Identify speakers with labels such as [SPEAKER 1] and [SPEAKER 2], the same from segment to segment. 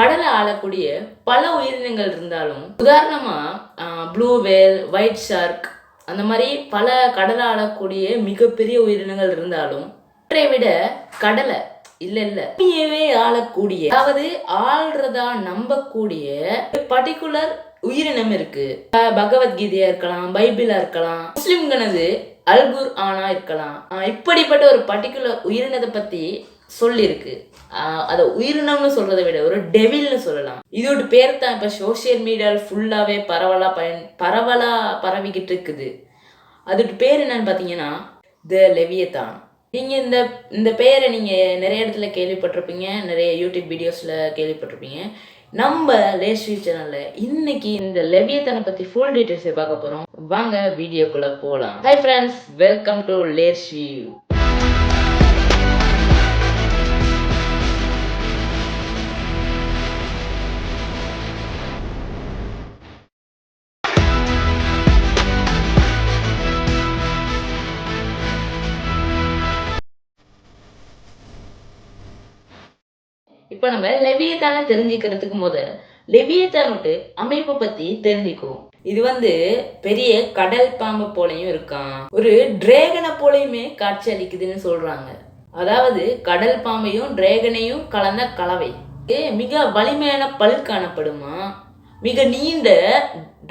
[SPEAKER 1] கடலை ஆளக்கூடிய பல உயிரினங்கள் இருந்தாலும் உதாரணமாக ப்ளூ வேல் ஒயிட் ஷார்க் அந்த மாதிரி பல கடலை ஆளக்கூடிய மிகப்பெரிய உயிரினங்கள் இருந்தாலும் அவற்றை விட கடலை இல்ல இல்ல பூமியவே ஆளக்கூடிய அதாவது ஆள்றதா நம்பக்கூடிய பர்டிகுலர் உயிரினம் இருக்கு. பகவத்கீதையா இருக்கலாம் பைபிளா இருக்கலாம் முஸ்லிம்கனது அல்குர் ஆனா இருக்கலாம் இப்படிப்பட்ட ஒரு பர்டிகுலர் உயிரினத்தை பத்தி சொல்லியிருக்கு. அதை உயிரினம்னு சொல்றதை விட ஒரு டெவில்னு சொல்லலாம். இதோட பேர் தான் இப்போ சோஷியல் மீடியாவில் ஃபுல்லாகவே பரவலாக பயன் பரவலாக பரவிக்கிட்டு இருக்குது. அதோட பேர் என்னன்னு பார்த்தீங்கன்னா த லெவியத்தான். நீங்கள் இந்த இந்த பெயரை நீங்கள் நிறைய இடத்துல கேள்விப்பட்டிருப்பீங்க நிறைய யூடியூப் வீடியோஸில் கேள்விப்பட்டிருப்பீங்க. நம்ம லேஸ்வி சேனலில் இன்னைக்கு இந்த லெவியத்தனை பற்றி ஃபுல் டீட்டெயில்ஸை பார்க்க போகிறோம் வாங்க வீடியோக்குள்ளே போகலாம் ஹை ஃப்ரெண்ட்ஸ் வெல்கம் டு லேஸ்வி இப்போ நம்ம லெவியத்தான தெரிஞ்சுக்கிறதுக்கு முத லெவியத்தானோட்டு அமைப்பை பற்றி தெரிஞ்சுக்குவோம். இது வந்து பெரிய கடல் பாம்பு போலையும் இருக்கான் ஒரு டிரேகனை போலையுமே காட்சி அளிக்குதுன்னு சொல்கிறாங்க அதாவது கடல் பாம்பையும் டிரேகனையும் கலந்த கலவை. மிக வலிமையான பல் காணப்படுமா? மிக நீண்ட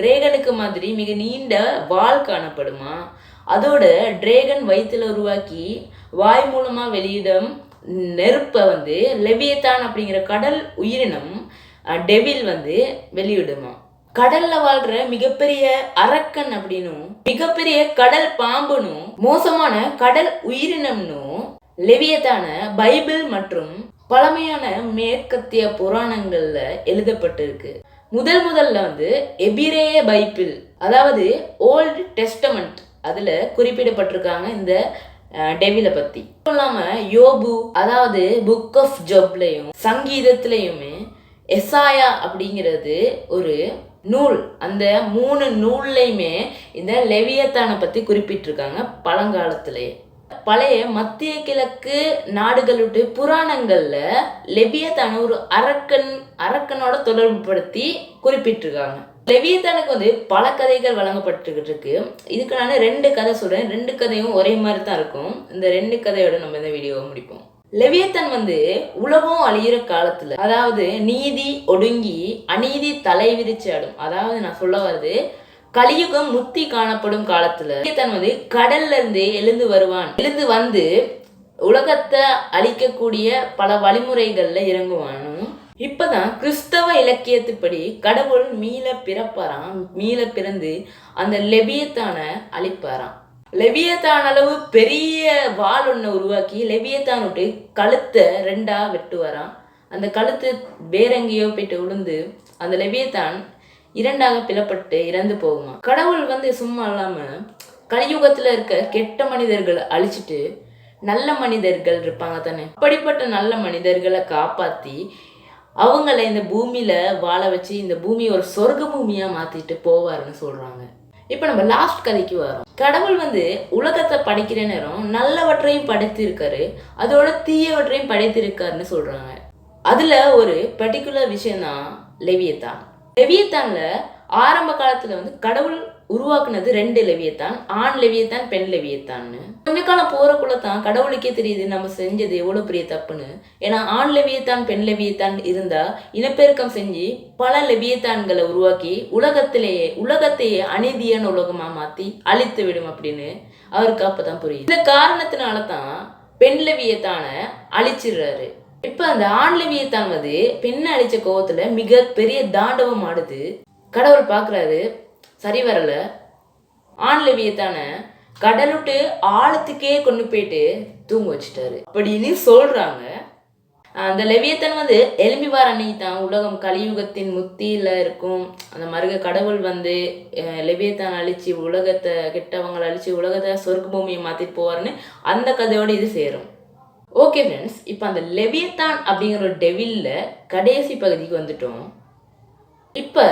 [SPEAKER 1] டிரேகனுக்கு மாதிரி மிக நீண்ட வால் காணப்படுமா? அதோட டிரேகன் வயிற்றுல உருவாக்கி வாய் மூலமாக வெளியிடும் நெருப்பை வந்து லெவியத்தான் அப்படிங்கிற கடல் உயிரினம் டெவில் வந்து வெளியிடுமா? கடல்ல வாழ்ற மிகப்பெரிய அரக்கன் அப்படின்னும் மிகப்பெரிய கடல் பாம்புனும் மோசமான கடல் உயிரினம்னும் லெவியத்தான பைபிள் மற்றும் பழமையான மேற்கத்திய புராணங்கள்ல எழுதப்பட்டிருக்கு. முதல் முதல்ல வந்து எபிரேய பைபிள் அதாவது ஓல்டு டெஸ்டமெண்ட் அதுல குறிப்பிடப்பட்டிருக்காங்க இந்த டெவில பத்தி. மட்டும் இல்லாம யோபு அதாவது புக் ஆஃப் ஜப்லையும் சங்கீதத்திலையுமே எசாயா அப்படிங்கிறது ஒரு நூல். அந்த மூணு நூல்லையுமே இந்த லெவியத்தானை பத்தி குறிப்பிட்டிருக்காங்க பழங்காலத்திலேயே பழைய மத்திய கிழக்கு நாடுகளுடைய புராணங்கள்ல லெவியத்தான ஒரு அரக்கன் அரக்கனோட தொடர்புபடுத்தி குறிப்பிட்டிருக்காங்க. லெவியத்தானுக்கு வந்து பல கதைகள் வழங்கப்பட்டுக்கிட்டு இருக்கு இதுக்கு நான் ரெண்டு கதை சொல்றேன். ரெண்டு கதையும் ஒரே மாதிரி தான் இருக்கும். இந்த ரெண்டு கதையோட நம்ம இந்த வீடியோவை முடிப்போம். லெவியத்தன் வந்து உலகம் அழியிற காலத்துல அதாவது நீதி ஒடுங்கி அநீதி தலை விரிச்சு ஆடும். அதாவது நான் சொல்ல வர்றது கலியுகம் முத்தி காணப்படும் காலத்துல லெவியத்தன் வந்து கடல்ல இருந்து எழுந்து வருவான். எழுந்து வந்து உலகத்தை அழிக்கக்கூடிய பல வழிமுறைகள்ல இறங்குவானும். இப்பதான் கிறிஸ்தவ இலக்கியத்துப்படி கடவுள் மீள பிறப்பாராம் மீள பிறந்து அந்த லெபியத்தான அழிப்பாராம். லெவியத்தான் அளவு பெரிய வாள் ஒன்று உருவாக்கி லெவியத்தான் விட்டு கழுத்தை ரெண்டா வெட்டுவாராம். அந்த கழுத்து வேறெங்கேயோ போயிட்டு விழுந்து அந்த லெவியத்தான் இரண்டாக பிளப்பட்டு இறந்து போகுமா கடவுள் வந்து சும்மா இல்லாம கலியுகத்துல இருக்க கெட்ட மனிதர்களை அழிச்சிட்டு நல்ல மனிதர்கள் இருப்பாங்க தானே? அப்படிப்பட்ட நல்ல மனிதர்களை காப்பாத்தி அவங்கள இந்த பூமியில வாழ வச்சு இந்த பூமியை ஒரு சொர்க்க பூமியா மாத்திட்டு போவாருன்னு சொல்றாங்க. இப்போ நம்ம லாஸ்ட் கதைக்கு வரோம். கடவுள் வந்து உலகத்தை படைக்கிற நேரம் நல்லவற்றையும் படைத்திருக்காரு அதோட தீயவற்றையும் படைத்திருக்காருன்னு சொல்றாங்க. அதுல ஒரு பர்டிகுலர் விஷயம் தான் லெவியத்தான். லெவியத்தானில் ஆரம்ப காலத்துல வந்து கடவுள் உருவாக்குனது ரெண்டு லெவியத்தான். ஆண் லெவியத்தான் பெண் லெவியத்தான்னு. கொஞ்ச காலம் போறக்குள்ள தான் கடவுளுக்கே தெரியுது நம்ம செஞ்சது எவ்வளவு பெரிய தப்புன்னு. ஏன்னா ஆண் லெவியத்தான் பெண் லெவியத்தான் இருந்தா இனப்பெருக்கம் செஞ்சு பல லெவியத்தான்களை உருவாக்கி உலகத்திலேயே உலகத்தையே அநீதியான உலகமா மாத்தி அழித்து விடும் அப்படின்னு அவருக்கு அப்பதான் புரியுது. இந்த காரணத்தினால தான் பெண் லெவியத்தான அழிச்சிடுறாரு. இப்ப அந்த ஆண் லெவியத்தான் வந்து பெண்ணை அழிச்ச கோவத்துல மிக பெரிய தாண்டவம் ஆடுது. கடவுள் பார்க்குறாரு சரி வரல. ஆண் லெவியத்தான கடலுட்டு ஆழத்துக்கே கொண்டு போயிட்டு தூங்க வச்சுட்டாரு. அப்படின்னு சொல்கிறாங்க அந்த லெவியத்தன் வந்து எலும்பி வார அன்னைக்கு தான் உலகம் கலியுகத்தின் முத்தியில் இருக்கும். அந்த மருக கடவுள் வந்து லெவியத்தான் அழித்து உலகத்தை கெட்டவங்களை அழித்து உலகத்தை சொர்க்க பூமியை மாற்றிட்டு போவார்னு அந்த கதையோட இது சேரும். ஓகே ஃப்ரெண்ட்ஸ் இப்போ அந்த லெவியத்தான் அப்படிங்கிற ஒரு டெவில்ல கடைசி பகுதிக்கு வந்துட்டோம். இப்போ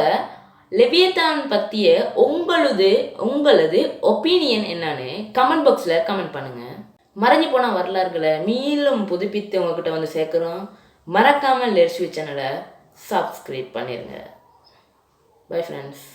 [SPEAKER 1] லெவியத்தான் பற்றிய உங்களது உங்களது ஒப்பீனியன் என்னன்னு கமெண்ட் பாக்ஸில் கமெண்ட் பண்ணுங்கள் மறைஞ்சு போன வரலாறுகளை மீண்டும் புதுப்பித்து உங்ககிட்ட வந்து சேர்க்குறோம். மறக்காமல் லெர்ஸ்வி சேனலை சப்ஸ்கிரைப் பண்ணிடுங்க பை ஃப்ரெண்ட்ஸ்